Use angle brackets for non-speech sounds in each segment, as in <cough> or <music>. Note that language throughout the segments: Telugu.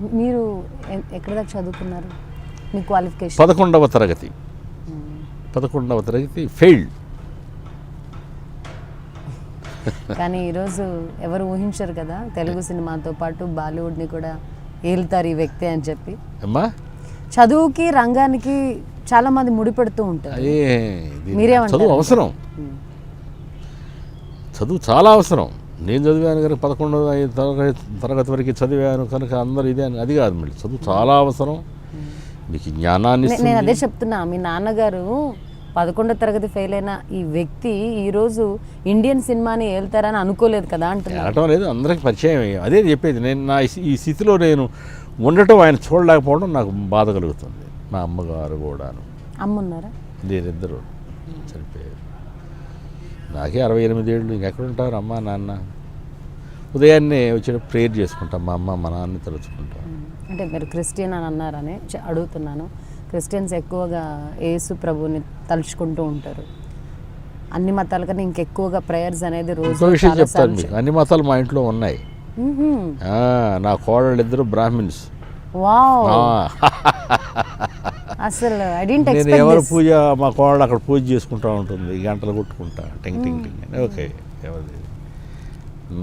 మీరు ఎక్కడ దాకా చదువుకున్నారు? మీ క్వాలిఫికేషన్ పదకొండవ తరగతి. పదకొండవ తరగతి ఫెయిల్డ్ కానీ ఈరోజు ఎవరు ఊహించరు కదా తెలుగు సినిమాతో పాటు బాలీవుడ్ని కూడా ఏలుతారు ఈ వ్యక్తి అని చెప్పి. అమ్మా? చదువుకి రంగానికి చాలా మంది ముడిపెడుతూ ఉంటారు. మీరేమంటారు? చదువు అవసరం. చదువు చాలా అవసరం. నేను చదివాను కనుక పదకొండవ తరగతి తరగతి వరకు చదివాను కనుక అందరు ఇదే అని అది కాదు మళ్ళీ. చదువు చాలా అవసరం. మీకు జ్ఞానాన్ని నేను అదే. చెప్తున్నా. మీ నాన్నగారు పదకొండో తరగతి ఫెయిల్ అయిన ఈ వ్యక్తి ఈరోజు ఇండియన్ సినిమాని ఏళ్తారని అనుకోలేదు కదా అంటున్నా. వెళ్ళటం లేదు అందరికి పరిచయం. అదే చెప్పేది నేను. నా ఈ- స్థితిలో నేను ఉండటం ఆయన చూడలేకపోవడం నాకు బాధ కలుగుతుంది. మా అమ్మగారు కూడాను. అమ్మున్నారా? నేనిద్దరు చనిపోయారు. నాకే అరవై ఎనిమిది ఏళ్ళు ఇంకెక్కడ ఉంటారు అమ్మ నాన్న. ఉదయాన్నే వచ్చి ప్రేయర్ చేసుకుంటాం. మా అమ్మ మా నాన్న తలుచుకుంటాం. అంటే మీరు క్రిస్టియన్ అని అన్నారని అడుగుతున్నాను. క్రిస్టియన్స్ ఎక్కువగా యేసు ప్రభుని తలుచుకుంటూ ఉంటారు. అన్ని మతాల కన్నా ఇంకెక్కువగా ప్రేయర్స్ అనేది రోజు విషయం చెప్తాను మీకు. అన్ని మతాలు మా ఇంట్లో ఉన్నాయి. నా కోడళ్ళు ఇద్దరు బ్రాహ్మిన్స్. వావ్. అసలు నేను ఎవరు పూజ మా కోడలు అక్కడ పూజ చేసుకుంటూ ఉంటుంది గంటలు కొట్టుకుంటా టింగ్ టింగ్ టింగ్ అని. ఓకే ఎవరిది?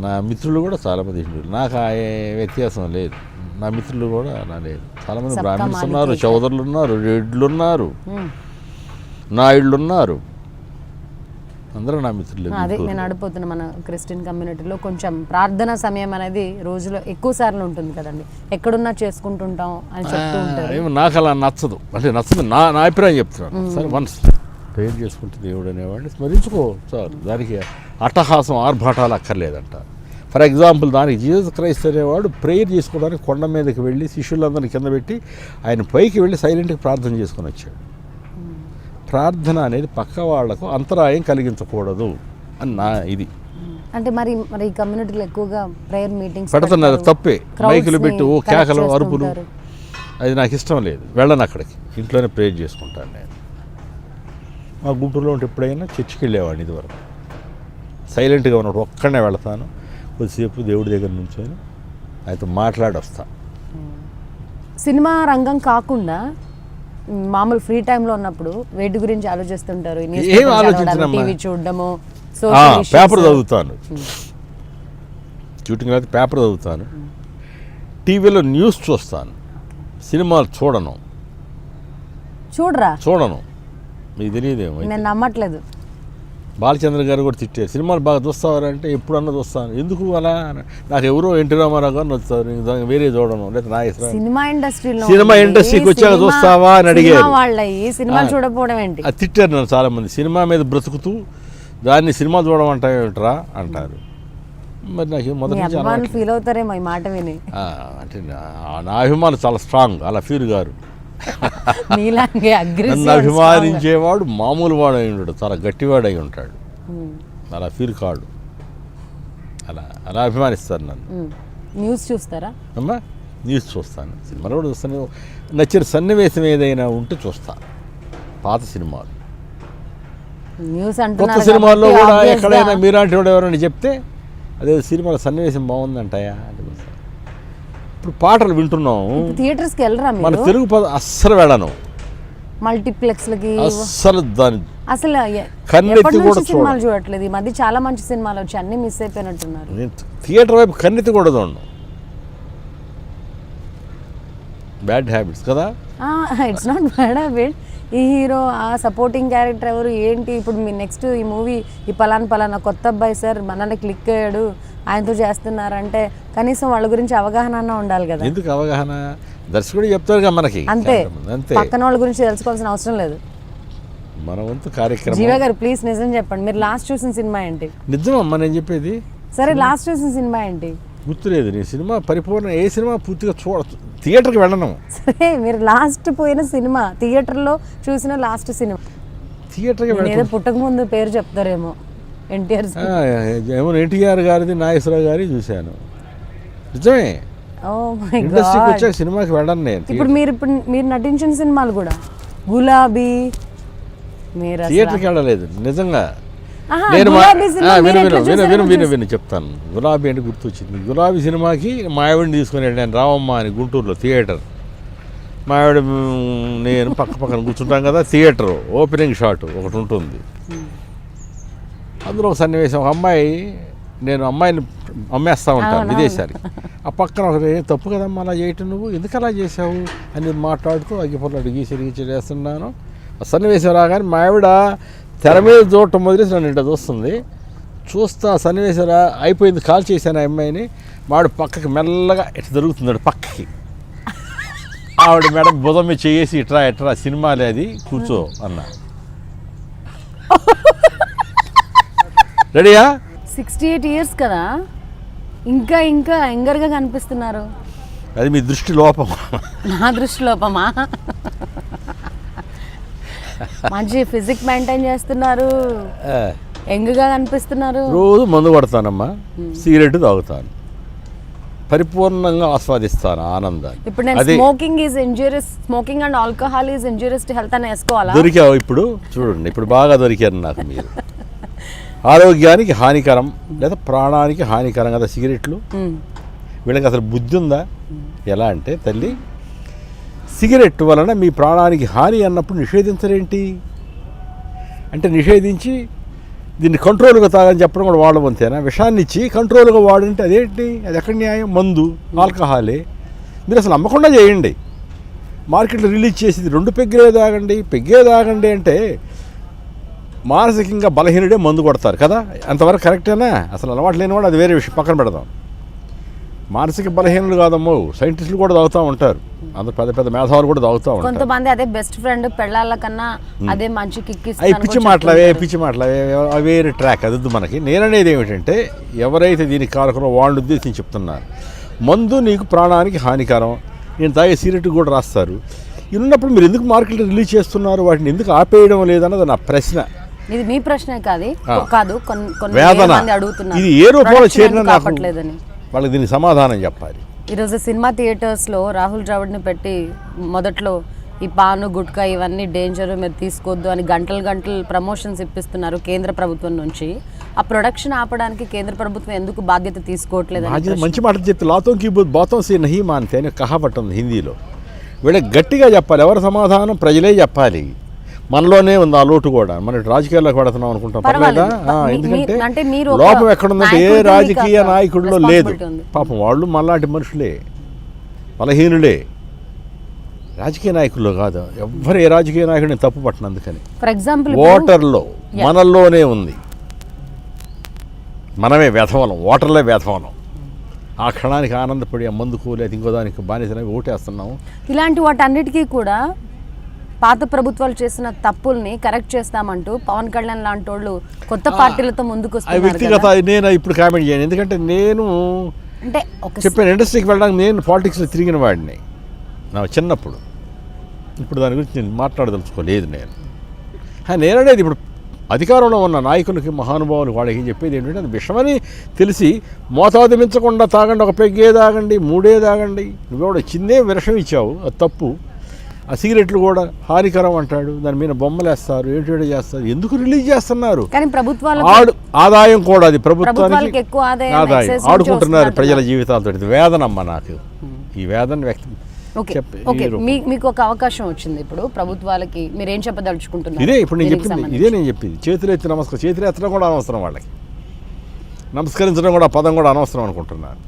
నా మిత్రులు కూడా చాలామంది హిందువులు నాకు ఆ ఏ- వ్యత్యాసం లేదు. నా మిత్రులు కూడా నా లేదు. చాలామంది మాలిక్ ఉన్నారు. చౌదరులు ఉన్నారు రెడ్లు ఉన్నారు నాయుళ్ళు ఉన్నారు. అందరూ నా మిత్రులు అదే. నేను అడిపోతున్నా మన క్రిస్టియన్ కమ్యూనిటీలో కొంచెం ప్రార్థన సమయం అనేది రోజులో ఎక్కువ సార్లు ఉంటుంది కదండి. ఎక్కడున్నా చేసుకుంటుంటాం అని చెప్తూ ఉంటారు. నాకు అలా నచ్చదు. అంటే నచ్చదు నా నా అభిప్రాయం చెప్తున్నాను. సరే వన్స్. ప్రేయర్ చేసుకుంటే దేవుడు అనేవాడిని స్మరించుకో చాలు. దానికి అట్టహాసం ఆర్భాటాలు అక్కర్లేదంట. ఫర్ ఎగ్జాంపుల్ దానికి జీసస్ క్రైస్ట్ అనేవాడు ప్రేయర్ చేసుకోవడానికి కొండ మీదకి వెళ్ళి శిష్యులందరినీ కింద పెట్టి ఆయన పైకి వెళ్ళి సైలెంట్గా ప్రార్థన చేసుకొని వచ్చాడు. ప్రార్థన అనేది పక్క వాళ్ళకు అంతరాయం కలిగించకూడదు అని నా ఇది. అంటే మరి మరి కమ్యూనిటీలో ఎక్కువగా ప్రేయర్ మీటింగ్స్ పెడుతున్నారు తప్పే. మైకులు పెట్టి ఓ కేకలు అరుపులు. అది నాకు ఇష్టం లేదు. వెళ్ళను అక్కడికి. ఇంట్లోనే ప్రేయర్ చేసుకుంటాను నేను. మా గుంటూరులో ఉంటే ఎప్పుడైనా చర్చికి వెళ్ళేవాడిని ఇదివరకు. సైలెంట్గా ఉన్నప్పుడు ఒక్కడనే వెళ్తాను. కొద్దిసేపు దేవుడి దగ్గర నుంచొని ఆయనతో మాట్లాడి వస్తా సినిమా రంగం కాకుండా మామూలు ఫ్రీ టైంలో ఉన్నప్పుడు వేటి గురించి ఆలోచిస్తుంటారు. ఏం? టీవీ చూడడము. పేపర్ చదువుతాను. షూటింగ్ అయితే పేపర్ చదువుతాను. టీవీలో న్యూస్ చూస్తాను. సినిమాలు చూడను. చూడరా? చూడను. మీకు తెలియదేమో నేను నమ్మట్లేదు. బాలచంద్ర గారు కూడా తిట్టారు. సినిమాలు బాగా చూస్తావారు అంటే ఎప్పుడన్నా చూస్తాను. ఎందుకు అలా? నాకు ఎవరో ఎన్టీ రామారావు గారు నచ్చుతారు వేరే చూడను. లేదా నా ఇష్టం. సినిమా ఇండస్ట్రీలో సినిమా ఇండస్ట్రీకి వచ్చాక చూస్తావా అని అడిగారు. సినిమా. చూడకపోవడం ఏంటి? అది తిట్టారు నన్ను చాలామంది. సినిమా మీద బ్రతుకుతూ దాన్ని సినిమా చూడమంటావేమిట్రా అంటారు. మరి నాకు మొదటి అభిమానులు. ఫీల్ అవుతారేమో ఈ మాట విని. అంటే నా- నా అభిమానం చాలా స్ట్రాంగ్ అలా ఫీల్ గారు. <laughs> నన్ను అభిమానించేవాడు మామూలు వాడు అయి ఉంటాడు చాలా గట్టివాడు అయి ఉంటాడు అలా ఫీల్ కాడు. అలా అలా అభిమానిస్తారు నన్ను. న్యూస్ చూస్తారా? అమ్మా న్యూస్ చూస్తాను. సినిమాలు కూడా చూస్తాను. నచ్చిన సన్నివేశం ఏదైనా ఉంటే చూస్తాను పాత సినిమాలు. న్యూస్ కొత్త సినిమాల్లో కూడా ఎక్కడైనా మీలాంటి వాడు ఎవరైనా చెప్తే అదే సినిమాల సన్నివేశం బాగుందంటాయా. ఇప్పుడు పాటలు వింటున్నాం. థియేటర్స్కి వెళ్ళరా మన తెలుగు పద అస్సలు వెళ్ళను. మల్టీప్లెక్స్లకి అస్సలు దాని అసలు కన్నెత్తి కూడా సినిమాలు చూడట్లేదు. ఈ మధ్య చాలా మంచి సినిమాలు వచ్చి అన్ని మిస్ అయిపోయినట్టున్నారు. నేను థియేటర్ వైపు కన్నెత్తి కూడా చూడను. బ్యాడ్ హ్యాబిట్స్ కదా? ఇట్స్ నాట్ బ్యాడ్ హ్యాబిట్ ఈ హీరో ఆ సపోర్టింగ్ క్యారెక్టర్ ఎవరు ఏంటి? ఇప్పుడు మీ నెక్స్ట్ ఈ మూవీ ఈ పలానా పలానా కొత్త అబ్బాయి సార్ మనల్ని క్లిక్ అయ్యాడు ఆయనతో చేస్తున్నారంటే కనీసం వాళ్ళ గురించి అవగాహన అన్నా ఉండాలి కదా. ఎందుకు అవగాహన? దర్శకుడు చెప్తారుగా మనకి. అంతే. అంతే. పక్కన వాళ్ళ గురించి తెలుసుకోవాల్సిన అవసరం లేదు. మన వంతు కార్యక్రమం. జీవ గారు ప్లీజ్ నిజం చెప్పండి. మీరు లాస్ట్ చూసిన సినిమా ఏంటి? నిజమమ్మా నేను చెప్పేది? సరే లాస్ట్ చూసిన సినిమా ఏంటి? గుర్తులేదు నీ సినిమా పరిపూర్ణ ఏ సినిమా పూర్తిగా చూడ థియేటర్కి వెళ్ళను. సరే మీరు లాస్ట్ పోయిన సినిమా థియేటర్లో చూసిన లాస్ట్ సినిమా. థియేటర్కి నేను వెళ్ళను పుట్టక ముందు పేరు చెప్తారేమో ఎన్టీఆర్ ఏమో ఎన్టీఆర్ గారిది నాగేశ్వరరావు గారి చూశాను. నిజమే. ఇండస్ట్రీకి వచ్చాక సినిమాకి వెళ్ళను నేను ఇప్పుడు మీరు ఇప్పుడు మీరు నటించిన సినిమాలు కూడా గులాబీ మీరు థియేటర్కి వెళ్ళలేదు నిజంగా. నేను విను విను విను విను విను విను చెప్తాను. గులాబీ అంటే గుర్తొచ్చింది. గులాబీ సినిమాకి మా ఆవిడని తీసుకుని వెళ్ళాను రామమ్మ అని గుంటూరులో థియేటర్. మా ఆవిడ మ్, నేను పక్క పక్కన కూర్చుంటాం కదా థియేటర్ ఓపెనింగ్ షాట్ ఒకటి ఉంటుంది. అందులో ఒక సన్నివేశం ఒక అమ్మాయి నేను అమ్మాయిని అమ్మేస్తా ఉంటాను అవును, విదేశాలకి. ఆ పక్కన ఒకటి "ఏ, తప్పు కదమ్మా అలా చేయటం నువ్వు? ఎందుకు అలా చేసావు అని మాట్లాడుతూ అగ్గిపొరలు గీసి గీసి చేస్తున్నాను సన్నివేశం రాగానే మా ఆవిడ తెర మీద చూడటం మొదలేసి నన్ను ఇట్లా చూస్తుంది. చూస్తా సన్నివేశం రా అయిపోయింది కాల్ చేశాను ఆ అమ్మాయిని. మావిడ పక్కకి మెల్లగా ఇట్లా దొరుకుతున్నాడు పక్కకి. ఆవిడ మేడం బుధం చేసి ఇట్రా ఇట్రా సినిమాలే అది కూర్చో అన్నా. రెడీయా? సిక్స్టీ ఎయిట్ ఇయర్స్ కదా. ఇంకా ఇంకా యంగర్గా కనిపిస్తున్నారు. అది మీ దృష్టి లోపం నా దృష్టి లోపమా? మంచి ఫిజిక్ మెయింటైన్ చేస్తున్నారు. యంగ్గా కనిపిస్తున్నారు రోజు మందు కొడతానమ్మా. సిగరెట్ తాగుతాను. పరిపూర్ణంగా ఆస్వాదిస్తాను ఆనందాన్ని. ఇప్పుడు నేను smoking is injurious smoking and alcohol is injurious to health అని వేసుకోవాలా? దొరికావు ఇప్పుడు. చూడండి ఇప్పుడు బాగా దొరికారు నాకు మీరు. ఆరోగ్యానికి హానికరం లేదా ప్రాణానికి హానికరం కదా సిగరెట్లు. వీళ్ళకి అసలు బుద్ధి ఉందా? ఎలా అంటే తల్లి సిగరెట్ వలన మీ ప్రాణానికి హాని అన్నప్పుడు నిషేధించరేంటి? అంటే నిషేధించి దీన్ని కంట్రోల్గా తాగని చెప్పడం కూడా వాడడం అంతేనా విషాన్ని ఇచ్చి కంట్రోల్గా వాడంటే అదేంటి? అది ఎక్కడ న్యాయం? మందు ఆల్కహాలే. మీరు అసలు అమ్మకుండా చేయండి. మార్కెట్లో రిలీజ్ చేసేది రెండు పెగ్గే తాగండి. పెగ్గే తాగండి అంటే మానసికంగా బలహీనుడే మందు కొడతారు కదా? అంతవరకు కరెక్టేనా? అసలు అలవాటు లేనివాడు అది వేరే విషయం. పక్కన పెడదాం. మానసిక బలహీనులు కాదమ్మో సైంటిస్టులు కూడా తాగుతూ ఉంటారు. అంత పెద్ద పెద్ద మేధావులు కూడా తాగుతూ ఉంటారు. కొంతమంది అదే బెస్ట్ ఫ్రెండ్ పెళ్ళాల కన్నా అదే మంచి కిక్ అవి పిచ్చి మాటలవే పిచ్చి మాటలవే వేరే ట్రాక్ అది వద్దు మనకి. నేననేది ఏమిటంటే ఎవరైతే దీనికి కారకులో వాళ్ళు ఉద్దేశించి చెప్తున్నారు మందు నీకు ప్రాణానికి హానికరం నేను తాగే సిగరెట్ కూడా రాస్తారు. ఉన్నప్పుడు మీరు ఎందుకు మార్కెట్లో రిలీజ్ చేస్తున్నారు? వాటిని ఎందుకు ఆపేయడం లేదన్నది నా ప్రశ్న. ఇది మీ ప్రశ్నే కాదు. కాదు కొన్ని వేదన. ఇది ఏ రూపంలో చేరినా నాకు వాళ్ళకి దీనికి సమాధానం చెప్పాలి. ఈరోజు సినిమా థియేటర్స్లో రాహుల్ ద్రావిడ్ని పెట్టి మొదట్లో ఈ పాను గుట్కా ఇవన్నీ డేంజర్ మీరు తీసుకోవద్దు అని గంటలు గంటలు ప్రమోషన్స్ ఇప్పిస్తున్నారు కేంద్ర ప్రభుత్వం నుంచి. ఆ ప్రొడక్షన్ ఆపడానికి కేంద్ర ప్రభుత్వం ఎందుకు బాధ్యత తీసుకోవట్లేదు మంచి మాటలు చెప్తే లాతో కీ బాతం సే నహీ మాన్తే అని ఉంది హిందీలో. వీళ్ళకి గట్టిగా చెప్పాలి ఎవరి సమాధానం ప్రజలే చెప్పాలి. మనలోనే ఉంది ఆ లోటు కూడా. మన రాజకీయాల్లోకి పెడుతున్నాం అనుకుంటాం. పర్వాలేదు. ఎందుకంటే లోపం ఎక్కడుందంటే ఏ రాజకీయ నాయకుడిలో లేదు. పాపం వాళ్ళు మనలాంటి మనుషులే. బలహీనులే. రాజకీయ నాయకుల్లో కాదు. ఎవ్వరు ఏ రాజకీయ నాయకుడిని తప్పు పట్టను అందుకని ఫర్ ఎగ్జాంపుల్ ఓటర్లో మనల్లోనే ఉంది. మనమే వ్యధవలం ఓటర్లే వ్యధవలం ఆ క్షణానికి ఆనందపడి ఆ మందుకు లేదా ఇంకో దానికి బానిసనవి ఓటేస్తున్నాము ఇలాంటి వాటన్నిటికీ కూడా పాత ప్రభుత్వాలు చేసిన తప్పుల్ని కరెక్ట్ చేస్తామంటూ పవన్ కళ్యాణ్ లాంటి వాళ్ళు కొత్త పార్టీలతో ముందుకు వ్యక్తిగత. నేను ఇప్పుడు కామెంట్ చేయను. ఎందుకంటే నేను అంటే చెప్పాను ఇండస్ట్రీకి వెళ్ళడానికి నేను పాలిటిక్స్లో తిరిగిన వాడిని. నా చిన్నప్పుడు. ఇప్పుడు దాని గురించి నేను మాట్లాడదలుచుకోలేదు నేను. నేననేది ఇప్పుడు అధికారంలో ఉన్న నాయకులకి మహానుభావులు వాళ్ళకి చెప్పేది ఏంటంటే అది విషమని తెలిసి మోతాదు మించకుండా తాగండి ఒక పెగ్గే తాగండి మూడే తాగండి. నువ్వెవడ చిన్నే విషం ఇచ్చావు అది తప్పు. ఆ సిగరెట్లు కూడా హానికరం అంటాడు. దాని మీద బొమ్మలు వేస్తారు ఏంటో చేస్తారు. ఎందుకు రిలీజ్ చేస్తున్నారు? ఆడు ఆదాయం కూడా అది ప్రభుత్వానికి ఆదాయం ఆడుకుంటున్నారు ప్రజల జీవితాలతో వేదనమ్మ నాకు. ఈ వేదన వ్యక్తం. ఓకే మీకు ఒక అవకాశం వచ్చింది ఇప్పుడు ప్రభుత్వాలకి. మీరు ఏం చెప్పదలుచుకుంటున్నారు? ఇదే ఇప్పుడు నేను చెప్పింది? ఇదే నేను చెప్పింది. చేతులు ఎత్తి నమస్కారం చేతులు ఎత్తడం కూడా అనవసరం వాళ్ళకి. నమస్కరించడం కూడా పదం కూడా అనవసరం అనుకుంటున్నాను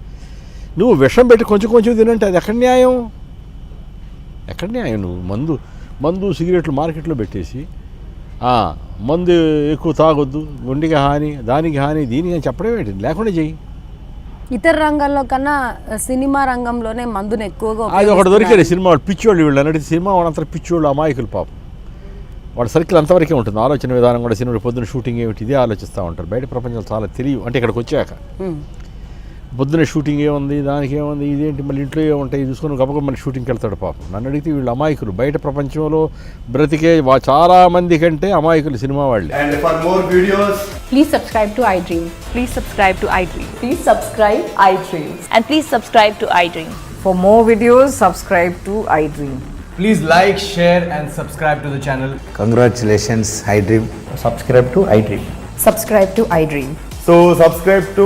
నువ్వు విషం పెట్టి కొంచెం కొంచెం తినంటే అది ఎక్కడ న్యాయం? ఎక్కడ న్యాయం నువ్వు మందు మందు సిగరెట్లు మార్కెట్లో పెట్టేసి మందు ఎక్కువ తాగొద్దు గుండెకి హాని దానికి హాని దీనికి అని చెప్పడం ఏంటి? లేకుండా చెయ్యి. ఇతర రంగాల్లో కన్నా సినిమా రంగంలోనే మందుని ఎక్కువగా అది ఒకటి. దొరికాడు సినిమా పిచ్చోళ్ళు వీళ్ళు. అన్నట్టు సినిమా వాళ్ళంతా పిచ్చోళ్ళు అమాయకులు పాపం. వాడు సర్కిల్ అంతవరకే ఉంటుంది. ఆలోచన విధానం కూడా సినిమా పొద్దున షూటింగ్ ఏమిటి? ఇదే ఆలోచిస్తూ ఉంటారు. బయట ప్రపంచం చాలా తెలియవు. అంటే ఇక్కడికి వచ్చాక. పొద్దున షూటింగ్ ఏముంది దానికి ఏముంది ఇదేంటి మళ్ళీ ఇంట్లో ఏ ఉంటాయి చూసుకొని గబగబ మళ్ళీ షూటింగ్కి వెళ్తాడు పాపం. నన్ను అడిగితే వీళ్ళు అమాయకులు. బయట ప్రపంచంలో బ్రతికే చాలా మంది కంటే అమాయకులు సినిమా వాళ్ళు. And videos please subscribe to iDream please subscribe to iDream please subscribe iDream and please subscribe to iDream for more videos subscribe to iDream please like share and subscribe to channel congratulations iDream subscribe to iDream subscribe to iDream so subscribe to